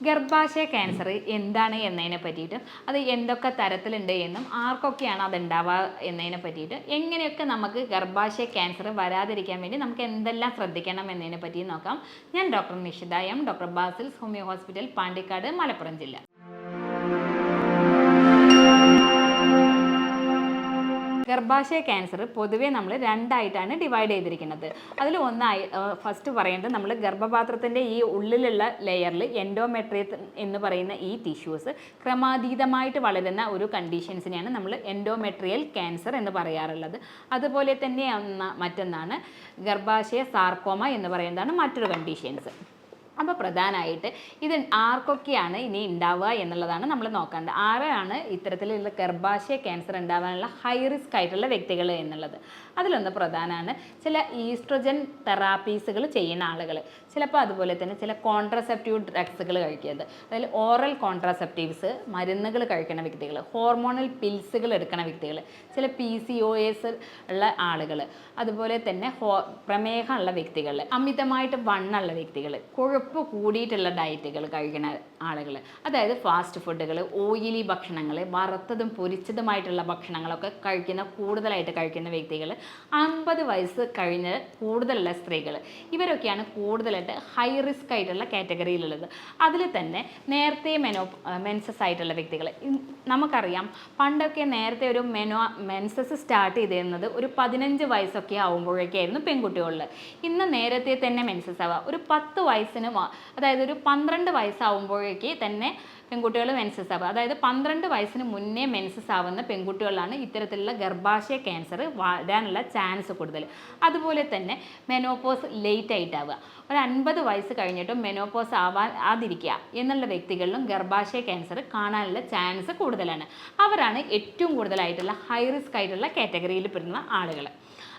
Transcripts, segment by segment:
ഗർഭാശയ ക്യാൻസർ എന്താണ് എന്നതിനെ പറ്റിയിട്ട് അത് എന്തൊക്കെ തരത്തിലുണ്ട് എന്നും ആർക്കൊക്കെയാണ് അത് ഉണ്ടാവുക എന്നതിനെ പറ്റിയിട്ട് എങ്ങനെയൊക്കെ നമുക്ക് ഗർഭാശയ ക്യാൻസർ വരാതിരിക്കാൻ വേണ്ടി നമുക്ക് എന്തെല്ലാം ശ്രദ്ധിക്കണം എന്നതിനെ പറ്റി നോക്കാം. ഞാൻ doctor Nishitha M doctor Basil's homeo hospital Pandikkad Malappuram ജില്ല. ഗർഭാശയ ക്യാൻസർ പൊതുവേ നമ്മൾ രണ്ടായിട്ടാണ് ഡിവൈഡ് ചെയ്തിരിക്കുന്നത്. അതിൽ ഒന്നായി ഫസ്റ്റ് പറയേണ്ടത് നമ്മൾ ഗർഭപാത്രത്തിന്റെ ഈ ഉള്ളിലുള്ള ലെയറിൽ എൻഡോമെട്രിയത്ത് എന്ന് പറയുന്ന ഈ ടിഷ്യൂസ് ക്രമാതീതമായിട്ട് വളരുന്ന ഒരു കണ്ടീഷൻസിനെയാണ് നമ്മൾ എൻഡോമെട്രിയൽ ക്യാൻസർ എന്ന് പറയാറുള്ളത്. അതുപോലെ തന്നെ മറ്റൊന്നാണ് ഗർഭാശയ സാർക്കോമ എന്ന് പറയുന്നതാണ് മറ്റൊരു കണ്ടീഷൻസ് അപ്പോൾ പ്രധാനമായിട്ട് ഇത് ആർക്കൊക്കെയാണ് ഇനി ഉണ്ടാവുക എന്നുള്ളതാണ് നമ്മൾ നോക്കേണ്ടത്. ആരാണ് ഇത്തരത്തിലുള്ള ഗർഭാശയ ക്യാൻസർ ഉണ്ടാവാനുള്ള ഹൈ റിസ്ക് ആയിട്ടുള്ള വ്യക്തികൾ എന്നുള്ളത്. അതിലൊന്ന് പ്രധാനമാണ് ചില ഈസ്ട്രോജൻ തെറാപ്പീസുകൾ ചെയ്യുന്ന ആളുകൾ. ചിലപ്പോൾ അതുപോലെ തന്നെ ചില കോൺട്രസെപ്റ്റീവ് ഡ്രഗ്സുകൾ കഴിക്കുന്നത് അതായത് ഓറൽ കോൺട്രാസെപ്റ്റീവ്സ് മരുന്നുകൾ കഴിക്കുന്ന വ്യക്തികൾ ഹോർമോണൽ പിൽസുകൾ എടുക്കുന്ന വ്യക്തികൾ ചില പി സി ഒ എസ് ഉള്ള ആളുകൾ അതുപോലെ തന്നെ ഹോ പ്രമേഹമുള്ള വ്യക്തികൾ അമിതമായിട്ട് വണ്ണുള്ള വ്യക്തികൾ കൊഴുപ്പ് കൂടിയിട്ടുള്ള ഡയറ്റുകൾ കഴിക്കുന്ന ആളുകൾ അതായത് ഫാസ്റ്റ് ഫുഡുകൾ ഓയിലി ഭക്ഷണങ്ങൾ വറുത്തതും പൊരിച്ചതുമായിട്ടുള്ള ഭക്ഷണങ്ങളൊക്കെ കഴിക്കുന്ന കൂടുതലായിട്ട് കഴിക്കുന്ന വ്യക്തികൾ അമ്പത് വയസ്സ് കഴിഞ്ഞ് കൂടുതലുള്ള സ്ത്രീകൾ ഇവരൊക്കെയാണ് കൂടുതലായിട്ട് ഹൈ റിസ്ക് ആയിട്ടുള്ള കാറ്റഗറിയിലുള്ളത് അതിൽ തന്നെ നേരത്തെ മെനോ മെൻസസ് ആയിട്ടുള്ള വ്യക്തികൾ നമുക്കറിയാം പണ്ടൊക്കെ നേരത്തെ ഒരു മെനോ മെൻസസ് സ്റ്റാർട്ട് ചെയ്തിരുന്നത് ഒരു പതിനഞ്ച് വയസ്സൊക്കെ ആവുമ്പോഴേക്കായിരുന്നു പെൺകുട്ടികളിൽ ഇന്ന് നേരത്തെ തന്നെ മെൻസസ് ആവുക ഒരു പത്ത് വയസ്സിന് അതായത് ഒരു പന്ത്രണ്ട് വയസ്സാവുമ്പോഴേക്ക് തന്നെ പെൺകുട്ടികൾ മെൻസസ് ആവുക. അതായത് പന്ത്രണ്ട് വയസ്സിന് മുന്നേ മെൻസസ് ആവുന്ന പെൺകുട്ടികളിലാണ് ഇത്തരത്തിലുള്ള ഗർഭാശയ ക്യാൻസർ വരാനുള്ള ചാൻസ് കൂടുതൽ. അതുപോലെ തന്നെ മെനോപോസ് ലേറ്റ് ആയിട്ടാവുക. ഒരു അൻപത് വയസ്സ് കഴിഞ്ഞിട്ടും മെനോപോസ് ആവാൻ ആതിരിക്കുക എന്നുള്ള വ്യക്തികളിലും ഗർഭാശയ ക്യാൻസർ കാണാനുള്ള ചാൻസ് കൂടുതലാണ്. അവരാണ് ഏറ്റവും കൂടുതലായിട്ടുള്ള ഹൈ റിസ്ക് ആയിട്ടുള്ള കാറ്റഗറിയിൽ പെടുന്ന ആളുകൾ.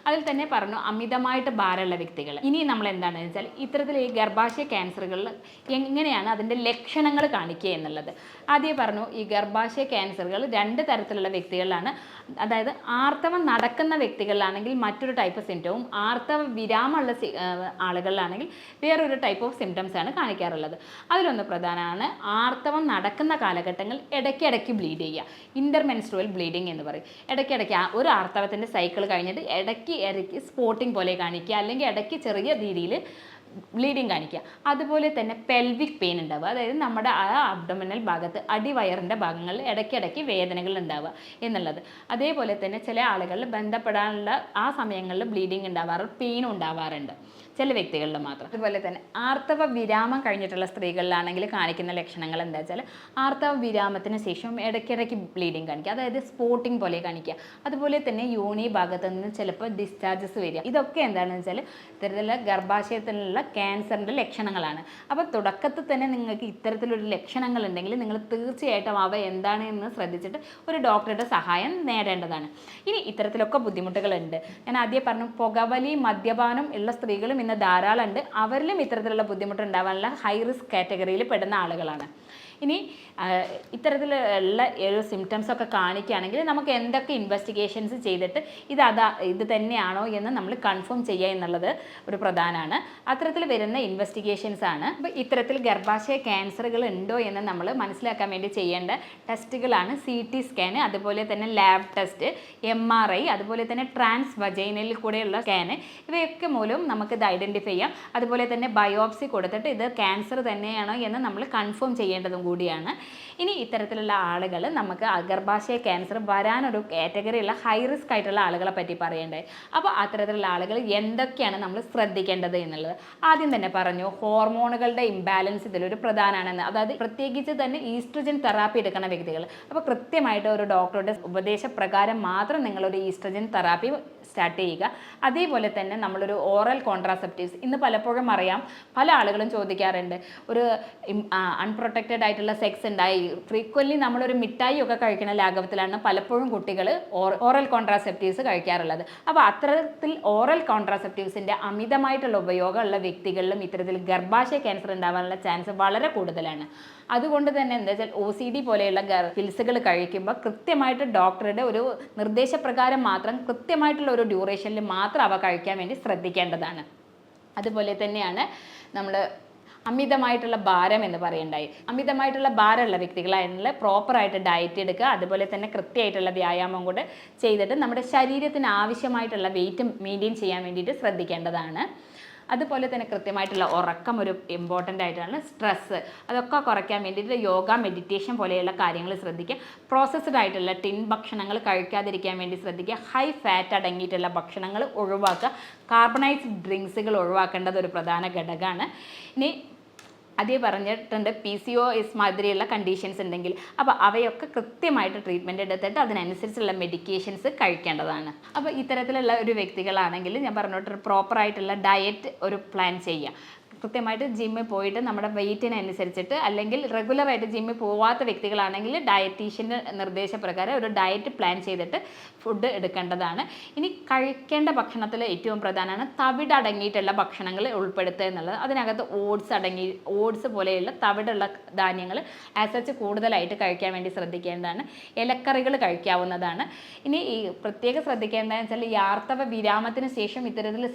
അതിൽ തന്നെ പറഞ്ഞു അമിതമായിട്ട് ഭാരമുള്ള വ്യക്തികൾ. ഇനി നമ്മൾ എന്താണെന്ന് വെച്ചാൽ ഇത്തരത്തിൽ ഈ ഗർഭാശയ ക്യാൻസറുകളിൽ എങ്ങനെയാണ് അതിന്റെ ലക്ഷണങ്ങൾ കാണിക്കുക എന്നുള്ളത്. ആദ്യം പറഞ്ഞു ഈ ഗർഭാശയ ക്യാൻസറുകൾ രണ്ട് തരത്തിലുള്ള വ്യക്തികളിലാണ് അതായത് ആർത്തവം നടക്കുന്ന വ്യക്തികളിലാണെങ്കിൽ മറ്റൊരു ടൈപ്പ് സിംറ്റവും ആർത്തവ വിരാമമുള്ള ആളുകളിലാണെങ്കിൽ വേറൊരു ടൈപ്പ് ഓഫ് സിംറ്റംസ് ആണ് കാണിക്കാറുള്ളത്. അതിലൊന്ന് പ്രധാനമാണ് ആർത്തവം നടക്കുന്ന കാലഘട്ടങ്ങൾ ഇടയ്ക്കിടയ്ക്ക് ബ്ലീഡ് ചെയ്യുക. ഇന്റർമെൻസ്ട്രുവൽ ബ്ലീഡിങ് എന്ന് പറയും. ഇടയ്ക്കിടയ്ക്ക് ഒരു ആർത്തവത്തിന്റെ സൈക്കിൾ കഴിഞ്ഞിട്ട് ഇടയ്ക്ക് ഇടയ്ക്ക് സ്പോട്ടിംഗ് പോലെ കാണിക്കുക അല്ലെങ്കിൽ ഇടയ്ക്ക് ചെറിയ രീതിയിൽ ബ്ലീഡിങ് കാണിക്കുക. അതുപോലെ തന്നെ പെൽവിക് പെയിൻ ഉണ്ടാവുക. അതായത് നമ്മുടെ ആ അബ്ഡമിനൽ ഭാഗത്ത് അടിവയറിന്റെ ഭാഗങ്ങളിൽ ഇടയ്ക്കിടയ്ക്ക് വേദനകൾ ഉണ്ടാവുക എന്നുള്ളത്. അതേപോലെ തന്നെ ചില ആളുകളിൽ ബന്ധപ്പെടാനുള്ള ആ സമയങ്ങളിൽ ബ്ലീഡിങ് ഉണ്ടാവാറ് പെയിനും ഉണ്ടാവാറുണ്ട്. ചില വ്യക്തികളിൽ മാത്രം. അതുപോലെ തന്നെ ആർത്തവ വിരാമം കഴിഞ്ഞിട്ടുള്ള സ്ത്രീകളിലാണെങ്കിൽ കാണിക്കുന്ന ലക്ഷണങ്ങൾ എന്താ വെച്ചാൽ ആർത്തവ വിരാമത്തിന് ശേഷം ഇടയ്ക്കിടയ്ക്ക് ബ്ലീഡിങ് കാണിക്കുക. അതായത് സ്പോട്ടിംഗ് പോലെ കാണിക്കുക. അതുപോലെ തന്നെ യോനി ഭാഗത്ത് നിന്ന് ചിലപ്പോൾ ഡിസ്ചാർജസ് വരിക. ഇതൊക്കെ എന്താണെന്ന് വെച്ചാൽ ഇത്തരത്തിലുള്ള ഗർഭാശയത്തിലുള്ള ക്യാൻസറിന്റെ ലക്ഷണങ്ങളാണ്. അപ്പോൾ തുടക്കത്തിൽ തന്നെ നിങ്ങൾക്ക് ഇത്തരത്തിലൊരു ലക്ഷണങ്ങൾ ഉണ്ടെങ്കിൽ നിങ്ങൾ തീർച്ചയായിട്ടും അവ എന്താണ് എന്ന് ശ്രദ്ധിച്ചിട്ട് ഒരു ഡോക്ടറുടെ സഹായം നേടേണ്ടതാണ്. ഇനി ഇത്തരത്തിലൊക്കെ ബുദ്ധിമുട്ടുകളുണ്ട്. ഞാൻ ആദ്യം പറഞ്ഞു പുകവലി മദ്യപാനം ഉള്ള സ്ത്രീകളും ഇന്ന് ധാരാളം ഉണ്ട് അവരിലും ഇത്തരത്തിലുള്ള ബുദ്ധിമുട്ട് ഉണ്ടാവാനുള്ള ഹൈ റിസ്ക് കാറ്റഗറിയിൽ പെടുന്ന ആളുകളാണ്. ഇനി ഇത്തരത്തിലുള്ള ഒരു സിംറ്റംസ് ഒക്കെ കാണിക്കുകയാണെങ്കിൽ നമുക്ക് എന്തൊക്കെ ഇൻവെസ്റ്റിഗേഷൻസ് ചെയ്തിട്ട് ഇത് അതാ ഇത് തന്നെയാണോ എന്ന് നമ്മൾ കൺഫേം ചെയ്യുക എന്നുള്ളത് ഒരു പ്രധാനമാണ്. അത്തരത്തിൽ വരുന്ന ഇൻവെസ്റ്റിഗേഷൻസ് ആണ്. അപ്പോൾ ഇത്തരത്തിൽ ഗർഭാശയ ക്യാൻസറുകൾ ഉണ്ടോ എന്ന് നമ്മൾ മനസ്സിലാക്കാൻ വേണ്ടി ചെയ്യേണ്ട ടെസ്റ്റുകളാണ് സി ടി സ്കാൻ അതുപോലെ തന്നെ lab test M R I അതുപോലെ തന്നെ ട്രാൻസ് വജൈനയിൽ കൂടെയുള്ള സ്കാന് ഇവയൊക്കെ മൂലം നമുക്കിത് ഐഡന്റിഫൈ ചെയ്യാം. അതുപോലെ തന്നെ ബയോപ്സി കൊടുത്തിട്ട് ഇത് ക്യാൻസർ തന്നെയാണോ എന്ന് നമ്മൾ കൺഫേം ചെയ്യേണ്ടതും കൂടിയാണ്. ഇനി ഇത്തരത്തിലുള്ള ആളുകൾ നമുക്ക് അഗർഭാശയ ക്യാൻസർ വരാനൊരു കാറ്റഗറിയുള്ള ഹൈ റിസ്ക് ആയിട്ടുള്ള ആളുകളെ പറ്റി പറയേണ്ടത് അപ്പോൾ അത്തരത്തിലുള്ള ആളുകൾ എന്തൊക്കെയാണ് നമ്മൾ ശ്രദ്ധിക്കേണ്ടത് എന്നുള്ളത്? ആദ്യം തന്നെ പറഞ്ഞു ഹോർമോണുകളുടെ ഇംബാലൻസ് ഇതിലൊരു പ്രധാനമാണെന്ന്. അതായത് പ്രത്യേകിച്ച് തന്നെ ഈസ്ട്രജൻ തെറാപ്പി എടുക്കുന്ന വ്യക്തികൾ. അപ്പോൾ കൃത്യമായിട്ട് ഒരു ഡോക്ടറുടെ ഉപദേശപ്രകാരം മാത്രം നിങ്ങളൊരു ഈസ്ട്രജൻ തെറാപ്പി സ്റ്റാർട്ട് ചെയ്യുക. അതേപോലെ തന്നെ നമ്മളൊരു ഓറൽ കോൺട്രാസെപ്റ്റീവ്സ് ഇന്ന് പലപ്പോഴും അറിയാം. പല ആളുകളും ചോദിക്കാറുണ്ട്. ഒരു അൺപ്രൊട്ടക്റ്റഡ് ആയിട്ടുള്ള സെക്സ് ഉണ്ടായി. ഫ്രീക്വൻലി നമ്മളൊരു മിഠായി ഒക്കെ കഴിക്കുന്ന ലാഘവത്തിലാണ് പലപ്പോഴും കുട്ടികൾ ഓറൽ കോൺട്രാസെപ്റ്റീവ്സ് കഴിക്കാറുള്ളത്. അപ്പോൾ അത്തരത്തിൽ ഓറൽ കോൺട്രാസെപ്റ്റീവ്സിന്റെ അമിതമായിട്ടുള്ള ഉപയോഗമുള്ള വ്യക്തികളിലും ഇത്തരത്തിൽ ഗർഭാശയ ക്യാൻസർ ഉണ്ടാവാനുള്ള ചാൻസ് വളരെ കൂടുതലാണ്. അതുകൊണ്ട് തന്നെ എന്താ വെച്ചാൽ ഒ സി ഡി പോലെയുള്ള പിൽസുകൾ കഴിക്കുമ്പോൾ കൃത്യമായിട്ട് ഡോക്ടറുടെ ഒരു നിർദ്ദേശപ്രകാരം മാത്രം കൃത്യമായിട്ടുള്ള ഒരു ഡ്യൂറേഷനിൽ മാത്രം അവ കഴിക്കാൻ വേണ്ടി ശ്രദ്ധിക്കേണ്ടതാണ്. അതുപോലെ തന്നെയാണ് നമ്മൾ അമിതമായിട്ടുള്ള ഭാരം എന്ന് പറയണ്ടായി. അമിതമായിട്ടുള്ള ഭാരമുള്ള വ്യക്തികളായിട്ടുള്ള പ്രോപ്പറായിട്ട് ഡയറ്റ് എടുക്കുക അതുപോലെ തന്നെ കൃത്യമായിട്ടുള്ള വ്യായാമം കൂടെ ചെയ്തിട്ട് നമ്മുടെ ശരീരത്തിന് ആവശ്യമായിട്ടുള്ള വെയിറ്റ് മെയിന്റെയിൻ ചെയ്യാൻ വേണ്ടിയിട്ട് ശ്രദ്ധിക്കേണ്ടതാണ്. അതുപോലെ തന്നെ കൃത്യമായിട്ടുള്ള ഉറക്കം ഒരു ഇമ്പോർട്ടന്റ് ആയിട്ടാണ് സ്ട്രെസ്സ് അതൊക്കെ കുറയ്ക്കാൻ വേണ്ടിയിട്ട് യോഗ മെഡിറ്റേഷൻ പോലെയുള്ള കാര്യങ്ങൾ ശ്രദ്ധിക്കുക. പ്രോസസ്ഡ് ആയിട്ടുള്ള ടിൻ ഭക്ഷണങ്ങൾ കഴിക്കാതിരിക്കാൻ വേണ്ടി ശ്രദ്ധിക്കുക. ഹൈ ഫാറ്റ് അടങ്ങിയിട്ടുള്ള ഭക്ഷണങ്ങൾ ഒഴിവാക്കുക. കാർബണൈസ്ഡ് ഡ്രിങ്ക്സുകൾ ഒഴിവാക്കേണ്ടത് ഒരു പ്രധാന ഘടകമാണ്. ഇനി അതേ പറഞ്ഞിട്ടുണ്ട് പി സി ഒ എസ് മാതിരിയുള്ള കണ്ടീഷൻസ് ഉണ്ടെങ്കിൽ. അപ്പോൾ അവയൊക്കെ കൃത്യമായിട്ട് ട്രീറ്റ്മെന്റ് എടുത്തിട്ട് അതിനനുസരിച്ചുള്ള മെഡിക്കേഷൻസ് കഴിക്കേണ്ടതാണ്. അപ്പോൾ ഇത്തരത്തിലുള്ള ഒരു വ്യക്തികളാണെങ്കിൽ ഞാൻ പറഞ്ഞിട്ട് പ്രോപ്പറായിട്ടുള്ള ഡയറ്റ് ഒരു പ്ലാൻ ചെയ്യുക. കൃത്യമായിട്ട് ജിമ്മിൽ പോയിട്ട് നമ്മുടെ വെയിറ്റിനനുസരിച്ചിട്ട് അല്ലെങ്കിൽ റെഗുലറായിട്ട് ജിമ്മിൽ പോവാത്ത വ്യക്തികളാണെങ്കിൽ ഡയറ്റീഷ്യന്റെ നിർദ്ദേശപ്രകാരം ഒരു ഡയറ്റ് പ്ലാൻ ചെയ്തിട്ട് ഫുഡ് എടുക്കേണ്ടതാണ്. ഇനി കഴിക്കേണ്ട ഭക്ഷണത്തിൽ ഏറ്റവും പ്രധാനമാണ് തവിട് അടങ്ങിയിട്ടുള്ള ഭക്ഷണങ്ങൾ ഉൾപ്പെടുത്തുക എന്നുള്ളത്. അതിനകത്ത് ഓട്സ് അടങ്ങി ഓട്സ് പോലെയുള്ള തവിടുള്ള ധാന്യങ്ങൾ ആസ് സച്ച് കൂടുതലായിട്ട് കഴിക്കാൻ വേണ്ടി ശ്രദ്ധിക്കേണ്ടതാണ്. ഇലക്കറികൾ കഴിക്കാവുന്നതാണ്. ഇനി ഈ പ്രത്യേകം ശ്രദ്ധിക്കേണ്ടതെന്ന് വെച്ചാൽ ഈ ആർത്തവ വിരാമത്തിന് ശേഷം ഇത്തരത്തിൽ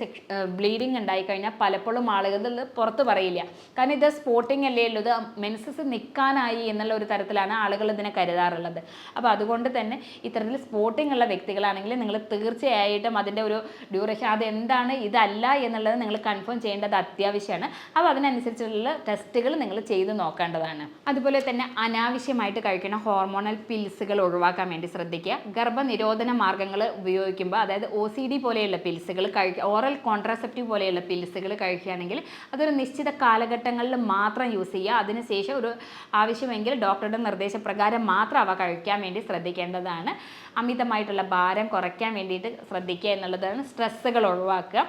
ബ്ലീഡിങ് ഉണ്ടായിക്കഴിഞ്ഞാൽ പലപ്പോഴും ആളുകൾ പുറത്ത് പറയില്ല. കാരണം ഇത് സ്പോട്ടിങ് അല്ലേ ഉള്ളൂ. ഇത് മെൻസസ് നിൽക്കാനായി എന്നുള്ള ഒരു തരത്തിലാണ് ആളുകൾ ഇതിനെ കരുതാറുള്ളത്. അപ്പോൾ അതുകൊണ്ട് തന്നെ ഇത്തരത്തിൽ സ്പോട്ടിംഗ് ഉള്ള വ്യക്തികളാണെങ്കിൽ നിങ്ങൾ തീർച്ചയായിട്ടും അതിന്റെ ഒരു ഡ്യൂറേഷൻ അതെന്താണ് ഇതല്ല എന്നുള്ളത് നിങ്ങൾ കൺഫേം ചെയ്യേണ്ടത് അത്യാവശ്യമാണ്. അപ്പോൾ അതിനനുസരിച്ചുള്ള ടെസ്റ്റുകൾ നിങ്ങൾ ചെയ്ത് നോക്കേണ്ടതാണ്. അതുപോലെ തന്നെ അനാവശ്യമായിട്ട് കഴിക്കുന്ന ഹോർമോണൽ പിൽസുകൾ ഒഴിവാക്കാൻ വേണ്ടി ശ്രദ്ധിക്കുക. ഗർഭനിരോധന മാർഗങ്ങൾ ഉപയോഗിക്കുമ്പോൾ അതായത് ഒ സി ഡി പോലെയുള്ള പിൽസുകൾ കഴിക്കുക. ഓറൽ കോൺട്രാസെപ്റ്റീവ് പോലെയുള്ള പിൽസുകൾ കഴിക്കുകയാണെങ്കിൽ അതൊരു നിശ്ചിത കാലഘട്ടങ്ങളിൽ മാത്രം യൂസ് ചെയ്യുക. അതിനുശേഷം ഒരു ആവശ്യമെങ്കിൽ ഡോക്ടറുടെ നിർദ്ദേശപ്രകാരം മാത്രം അവ കഴിക്കാൻ വേണ്ടി ശ്രദ്ധിക്കേണ്ടതാണ്. അമിതമായിട്ടുള്ള ഭാരം കുറയ്ക്കാൻ വേണ്ടിയിട്ട് ശ്രദ്ധിക്കുക എന്നുള്ളതാണ് സ്ട്രെസ്സുകൾ ഒഴിവാക്കുക.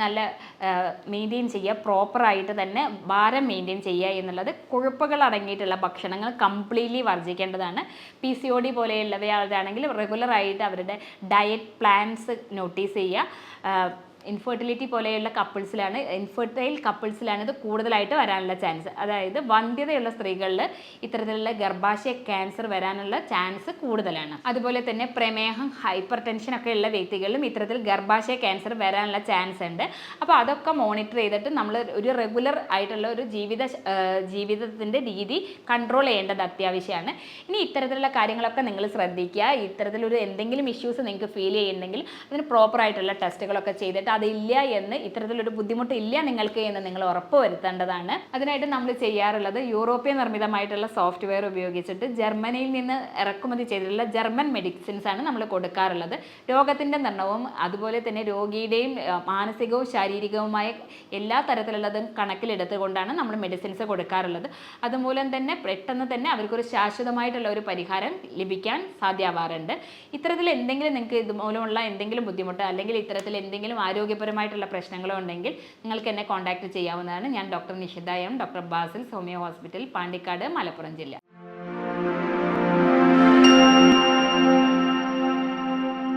നല്ല മെയിന്റെയിൻ ചെയ്യുക. പ്രോപ്പറായിട്ട് തന്നെ ഭാരം മെയിന്റെയിൻ ചെയ്യുക എന്നുള്ളത് കൊഴുപ്പുകൾ അടങ്ങിയിട്ടുള്ള ഭക്ഷണങ്ങൾ കംപ്ലീറ്റ്ലി വർജിക്കേണ്ടതാണ് പി സി ഒ ഡി പോലെയുള്ളവയാണെങ്കിൽ റെഗുലറായിട്ട് അവരുടെ ഡയറ്റ് പ്ലാൻസ് നോട്ടീസ് ചെയ്യുക. ഇൻഫെർട്ടിലിറ്റി പോലെയുള്ള കപ്പിൾസിലാണ് ഇൻഫെർട്ടൈൽ കപ്പിൾസിലാണ് ഇത് കൂടുതലായിട്ട് വരാനുള്ള ചാൻസ് അതായത് വന്ധ്യതയുള്ള സ്ത്രീകളിൽ ഇത്തരത്തിലുള്ള ഗർഭാശയ ക്യാൻസർ വരാനുള്ള ചാൻസ് കൂടുതലാണ്. അതുപോലെ തന്നെ പ്രമേഹം ഹൈപ്പർ ടെൻഷൻ ഒക്കെ ഉള്ള വ്യക്തികളിലും ഇത്തരത്തിൽ ഗർഭാശയ ക്യാൻസർ വരാനുള്ള ചാൻസ് ഉണ്ട്. അപ്പോൾ അതൊക്കെ മോണിറ്റർ ചെയ്തിട്ട് നമ്മൾ ഒരു റെഗുലർ ആയിട്ടുള്ള ഒരു ജീവിത ജീവിതത്തിന്റെ രീതി കൺട്രോൾ ചെയ്യേണ്ടത് അത്യാവശ്യമാണ് ഇനി ഇത്തരത്തിലുള്ള കാര്യങ്ങളൊക്കെ നിങ്ങൾ ശ്രദ്ധിക്കുക. ഇത്തരത്തിലൊരു എന്തെങ്കിലും ഇഷ്യൂസ് നിങ്ങൾക്ക് ഫീൽ ചെയ്യുന്നുണ്ടെങ്കിൽ അതിന് പ്രോപ്പറായിട്ടുള്ള ടെസ്റ്റുകളൊക്കെ ചെയ്തിട്ട് അതില്ല എന്ന് ഇത്തരത്തിലൊരു ബുദ്ധിമുട്ട് ഇല്ല നിങ്ങൾക്ക് എന്ന് നിങ്ങൾ ഉറപ്പ് വരുത്തേണ്ടതാണ്. അതിനായിട്ട് നമ്മൾ ചെയ്യാറുള്ളത് യൂറോപ്യൻ നിർമ്മിതമായിട്ടുള്ള സോഫ്റ്റ്വെയർ ഉപയോഗിച്ചിട്ട് ജർമ്മനിയിൽ നിന്ന് ഇറക്കുമതി ചെയ്തിട്ടുള്ള ജർമ്മൻ മെഡിസിൻസ് ആണ് നമ്മൾ കൊടുക്കാറുള്ളത്. രോഗത്തിന്റെ നിർണവും അതുപോലെ തന്നെ രോഗിയുടെയും മാനസികവും ശാരീരികവുമായ എല്ലാ തരത്തിലുള്ളതും കണക്കിലെടുത്തുകൊണ്ടാണ് നമ്മൾ മെഡിസിൻസ് കൊടുക്കാറുള്ളത്. അതുമൂലം തന്നെ പെട്ടെന്ന് തന്നെ അവർക്കൊരു ശാശ്വതമായിട്ടുള്ള ഒരു പരിഹാരം ലഭിക്കാൻ സാധ്യമാവാറുണ്ട്. ഇത്തരത്തിൽ എന്തെങ്കിലും നിങ്ങൾക്ക് ഇതുമൂലമുള്ള എന്തെങ്കിലും ബുദ്ധിമുട്ട് അല്ലെങ്കിൽ ഇത്തരത്തിൽ എന്തെങ്കിലും ആരോഗ്യപരമായിട്ടുള്ള പ്രശ്നങ്ങളോ ഉണ്ടെങ്കിൽ നിങ്ങൾക്ക് എന്നെ കോൺടാക്ട് ചെയ്യാവുന്നതാണ്. ഞാൻ doctor Nishitha M doctor Basil Soumya hospital Pandikkad Malappuram ജില്ല.